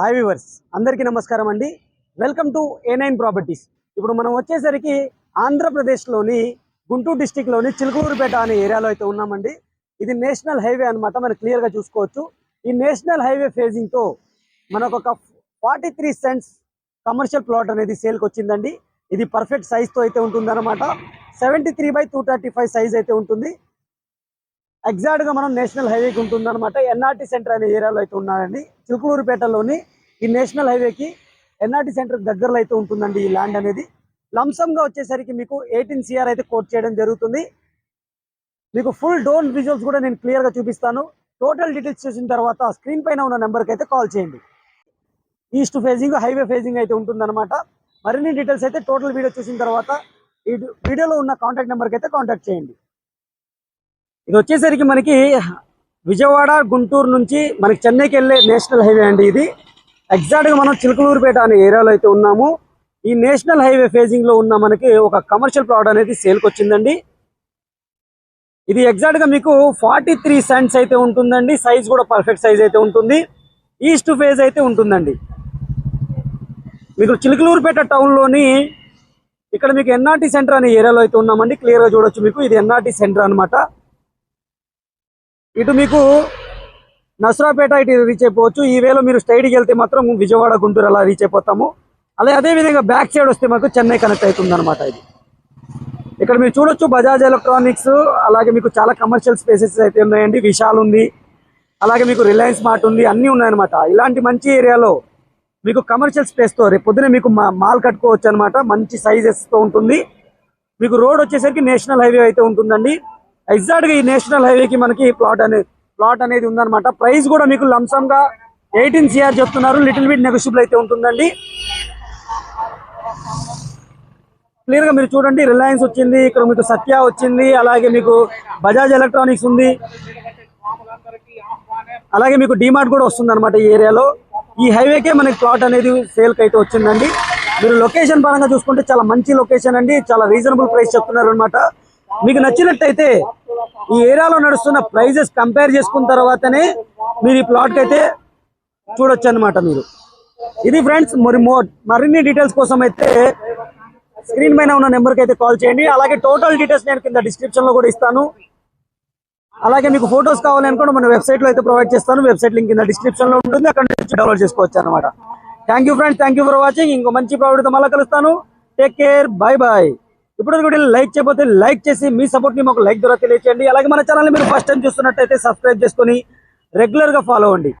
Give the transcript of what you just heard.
Hi viewers అందరికీ నమస్కారం అండి. Welcome to A nine properties. ఇప్పుడు మనం వచ్చేసరికి ఆంధ్రప్రదేశ్లోని గుంటూరు డిస్టిక్లోని చిలుకూరుపేట అనే ఏరియాలో అయితే ఉన్నామండి. ఇది నేషనల్ హైవే అనమాట మనం క్లియర్గా చూసుకోవచ్చు. ఈ నేషనల్ హైవే ఫేజింగ్తో మనకు ఒక forty three cents commercial plot అనేది సేల్కి వచ్చిందండి. ఇది పర్ఫెక్ట్ సైజ్తో అయితే ఉంటుంది అనమాట seventy three by two thirty five size అయితే ఉంటుంది. ఎగ్జాక్ట్గా మనం నేషనల్ హైవేకి ఉంటుందన్నమాట. ఎన్ఆర్టీ సెంటర్ అనే ఏరియాలో అయితే ఉన్నారండి. చిలుకూరుపేటలోని ఈ నేషనల్ హైవేకి ఎన్ఆర్టీ సెంటర్ దగ్గరలో అయితే ఉంటుందండి ఈ ల్యాండ్ అనేది. లంసంగా గా వచ్చేసరికి మీకు ఎయిటీన్ సిఆర్ అయితే కోట్ చేయడం జరుగుతుంది. మీకు ఫుల్ డోన్ విజువల్స్ కూడా నేను క్లియర్గా చూపిస్తాను. టోటల్ డీటెయిల్స్ చూసిన తర్వాత స్క్రీన్ పైన ఉన్న నెంబర్కి అయితే కాల్ చేయండి. ఈస్ట్ ఫేజింగ్ హైవే ఫేజింగ్ అయితే ఉంటుందన్నమాట. మరిన్ని డీటెయిల్స్ అయితే టోటల్ వీడియో చూసిన తర్వాత ఈ వీడియోలో ఉన్న కాంటాక్ట్ నెంబర్కి అయితే కాంటాక్ట్ చేయండి. ఇది వచ్చేసరికి మనకి విజయవాడ గుంటూరు నుంచి మనకి చెన్నైకి వెళ్ళే నేషనల్ హైవే అండి ఇది. ఎగ్జాక్ట్గా మనం చిలుకలూరుపేట అనే ఏరియాలో అయితే ఉన్నాము. ఈ నేషనల్ హైవే ఫేజింగ్లో ఉన్న మనకి ఒక కమర్షియల్ ప్లాట్ అనేది సేల్కి వచ్చిందండి. ఇది ఎగ్జాక్ట్గా మీకు ఫార్టీ త్రీ సెంట్స్ అయితే ఉంటుందండి. సైజ్ కూడా పర్ఫెక్ట్ సైజ్ అయితే ఉంటుంది. ఈస్ట్ ఫేజ్ అయితే ఉంటుందండి. మీకు చిలుకలూరుపేట టౌన్లోని ఇక్కడ మీకు ఎన్ఆర్టీ సెంటర్ అనే ఏరియాలో అయితే ఉన్నామండి. క్లియర్గా చూడొచ్చు మీకు. ఇది ఎన్ఆర్టీ సెంటర్ అన్నమాట. ఇటు మీకు నసరాపేట ఇటు రీచ్ అయిపోవచ్చు. ఈ వేలో మీరు స్ట్రైట్కి వెళ్తే మాత్రం విజయవాడ గుంటూరు అలా రీచ్ అయిపోతాము. అలాగే అదే విధంగా బ్యాక్ సైడ్ వస్తే మాకు చెన్నై కనెక్ట్ అవుతుంది అనమాట ఇది. ఇక్కడ మీరు చూడొచ్చు బజాజ్ ఎలక్ట్రానిక్స్ అలాగే మీకు చాలా కమర్షియల్ స్పేసెస్ అయితే ఉన్నాయండి. విశాల్ ఉంది. అలాగే మీకు రిలయన్స్ మార్ట్ ఉంది. అన్నీ ఉన్నాయన్నమాట. ఇలాంటి మంచి ఏరియాలో మీకు కమర్షియల్ స్పేస్తో రేపు పొద్దునే మీకు మాల్ కట్టుకోవచ్చు అనమాట మంచి సైజెస్తో ఉంటుంది. మీకు రోడ్ వచ్చేసరికి నేషనల్ హైవే అయితే ఉంటుందండి. ఎగ్జాక్ట్గా ఈ నేషనల్ హైవేకి మనకి ప్లాట్ అనేది ప్లాట్ అనేది ఉందన్నమాట. ప్రైస్ కూడా మీకు లంసమ్గా ఎయిటీన్ సిఆర్ చెప్తున్నారు. లిటిల్ బిట్ నెగోషియబుల్ అయితే ఉంటుందండి. క్లియర్గా మీరు చూడండి రిలయన్స్ వచ్చింది ఇక్కడ మీకు సత్య వచ్చింది అలాగే మీకు బజాజ్ ఎలక్ట్రానిక్స్ ఉంది. అలాగే మీకు డిమార్ట్ కూడా వస్తుంది అనమాట ఈ ఏరియాలో. ఈ హైవేకే మనకి ప్లాట్ అనేది సేల్కి అయితే వచ్చిందండి. మీరు లొకేషన్ పరంగా చూసుకుంటే చాలా మంచి లొకేషన్ అండి. చాలా రీజనబుల్ ప్రైస్ చెప్తున్నారు అనమాట మీకు నచ్చినట్టయితే ఈ ఏరియాలో నడుస్తున్న ప్రైజెస్ కంపేర్ చేసుకున్న తర్వాతనే మీరు ఈ ప్లాట్ అయితే చూడొచ్చు అనమాట మీరు. ఇది ఫ్రెండ్స్ మరి మో- మరిన్ని డీటెయిల్స్ కోసం అయితే స్క్రీన్ పైన ఉన్న నెంబర్కి అయితే కాల్ చేయండి. అలాగే టోటల్ డీటెయిల్స్ నేను కింద డిస్క్రిప్షన్లో కూడా ఇస్తాను. అలాగే మీకు ఫొటోస్ కావాలి అనుకోండి మన వెబ్సైట్లో అయితే ప్రొవైడ్ చేస్తాను. వెబ్సైట్ లింక్ కింద డిస్క్రిప్షన్లో ఉంటుంది. అక్కడ నుంచి డౌన్లోడ్ చేసుకోవచ్చు అనమాట thank you friends. Thank you for watching. ఇంకో మంచి ప్రాడక్ట్ మళ్ళీ కలుస్తాను. Take care. బాయ్ బాయ్ ఇప్పుడు కూడా లైక్ చేయకపోతే లైక్ చేసి మీ సపోర్ట్ని మాకు లైక్ ద్వారా తెలియచేయండి. అలాగే మన ఛానల్ మీరు ఫస్ట్ టైం చూస్తున్నట్టయితే సబ్స్క్రైబ్ చేసుకొని రెగ్యులర్గా ఫాలో అవ్వండి.